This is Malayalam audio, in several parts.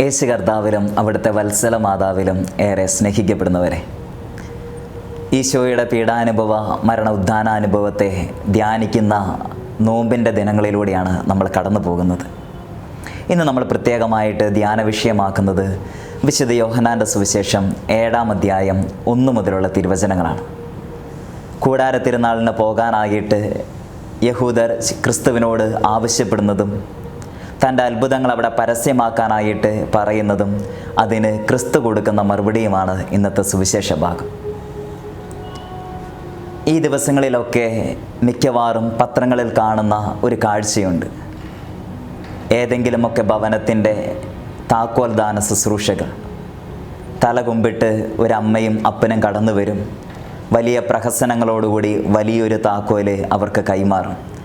യേശു കർത്താവിലും അവിടുത്തെ വത്സല മാതാവിലും ഏറെ സ്നേഹിക്കപ്പെടുന്നവരെ. ഈശോയുടെ പീഡാനുഭവ മരണ ഉദ്ധാനാനുഭവത്തെ ധ്യാനിക്കുന്ന നോമ്പിന്റെ ദിനങ്ങളിലൂടെയാണ് നമ്മൾ കടന്നു പോകുന്നത്. ഇന്ന് നമ്മൾ പ്രത്യേകമായിട്ട് ധ്യാന വിഷയമാക്കുന്നത് വിശുദ്ധ യോഹനാന്റെ സുവിശേഷം ഏഴാം അധ്യായം ഒന്ന് മുതലുള്ള തിരുവചനങ്ങളാണ്. കൂടാര തിരുനാളിന് പോകാനായിട്ട് യഹൂദർ ക്രിസ്തുവിനോട് ആവശ്യപ്പെടുന്നതും തന്റെ അത്ഭുതങ്ങൾ അവിടെ പരസ്യമാക്കാനായിട്ട് പറയുന്നതും അതിന് ക്രിസ്തു കൊടുക്കുന്ന മറുപടിയുമാണ് ഇന്നത്തെ സുവിശേഷ ഭാഗം. ഈ ദിവസങ്ങളിലൊക്കെ മിക്കവാറും പത്രങ്ങളിൽ കാണുന്ന ഒരു കാഴ്ചയുണ്ട്. ഏതെങ്കിലുമൊക്കെ ഭവനത്തിന്റെ താക്കോൽ ദാന ശുശ്രൂഷകൾ. തല കുമ്പിട്ട് ഒരമ്മയും അപ്പനും കടന്നു വരും വലിയ പ്രഹസനങ്ങളോടുകൂടി വലിയൊരു താക്കോൽ അവർക്ക് കൈമാറും.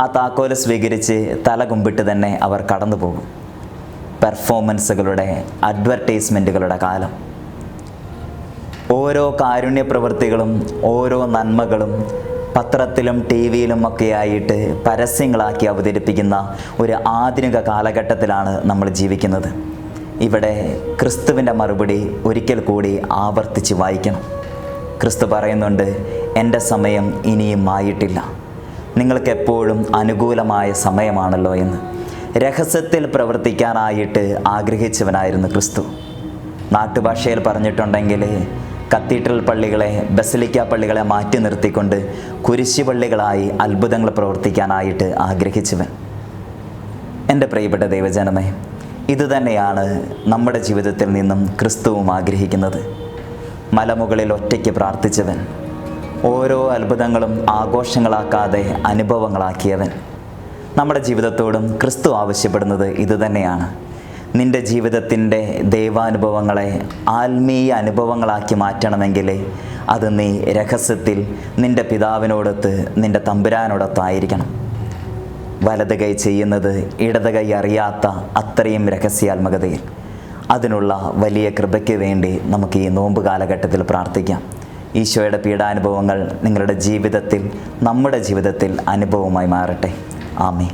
ആ താക്കോൽ സ്വീകരിച്ച് തല കുമ്പിട്ട് തന്നെ അവർ കടന്നു പോകും പെർഫോമൻസുകളുടെ അഡ്വർടൈസ്മെന്റുകളുടെ കാലം. ഓരോ കാരുണ്യ പ്രവൃത്തികളും ഓരോ നന്മകളും പത്രത്തിലും ടി വിയിലും ഒക്കെ ആയിട്ട് പരസ്യങ്ങളാക്കി അവതരിപ്പിക്കുന്ന ഒരു ആധുനിക കാലഘട്ടത്തിലാണ് നമ്മൾ ജീവിക്കുന്നത്. ഇവിടെ ക്രിസ്തുവിന്റെ മറുപടി ഒരിക്കൽ കൂടി ആവർത്തിച്ച് വായിക്കണം. ക്രിസ്തു പറയുന്നുണ്ട് എന്റെ സമയം ഇനിയും ആയിട്ടില്ല നിങ്ങൾക്ക് എപ്പോഴും അനുകൂലമായ സമയമാണല്ലോ എന്ന്. രഹസ്യത്തിൽ പ്രവർത്തിക്കാനായിട്ട് ആഗ്രഹിച്ചവനായിരുന്നു ക്രിസ്തു. നാട്ടുഭാഷയിൽ പറഞ്ഞിട്ടുണ്ടെങ്കിൽ കത്തീഡ്രൽ പള്ളികളെ ബസലിക്ക പള്ളികളെ മാറ്റി നിർത്തിക്കൊണ്ട് കുരിശി പള്ളികളായി അത്ഭുതങ്ങൾ പ്രവർത്തിക്കാനായിട്ട് ആഗ്രഹിച്ചവൻ. എന്റെ പ്രിയപ്പെട്ട ദൈവജനമേ ഇതുതന്നെയാണ് നമ്മുടെ ജീവിതത്തിൽ നിന്നും ക്രിസ്തുവും ആഗ്രഹിക്കുന്നത്. മലമുകളിൽ ഒറ്റയ്ക്ക് പ്രാർത്ഥിച്ചവൻ ഓരോ അത്ഭുതങ്ങളും ആഘോഷങ്ങളാക്കാതെ അനുഭവങ്ങളാക്കിയവൻ. നമ്മുടെ ജീവിതത്തോടും ക്രിസ്തു ആവശ്യപ്പെടുന്നത് ഇതുതന്നെയാണ്. നിന്റെ ജീവിതത്തിന്റെ ദൈവാനുഭവങ്ങളെ ആത്മീയ അനുഭവങ്ങളാക്കി മാറ്റണമെങ്കിൽ അത് നീ രഹസ്യത്തിൽ നിന്റെ പിതാവിനോടൊത്ത് നിന്റെ തമ്പുരാനോടൊത്തായിരിക്കണം വലത് കൈ ചെയ്യുന്നത് ഇടത് കൈ അറിയാത്ത അത്രയും രഹസ്യാത്മകതയിൽ. അതിനുള്ള വലിയ കൃപയ്ക്ക് വേണ്ടി നമുക്ക് ഈ നോമ്പ് കാലഘട്ടത്തിൽ പ്രാർത്ഥിക്കാം. ഈശോയുടെ പീഡാനുഭവങ്ങൾ നിങ്ങളുടെ ജീവിതത്തിൽ നമ്മുടെ ജീവിതത്തിൽ അനുഭവമായി മാറട്ടെ. ആമേ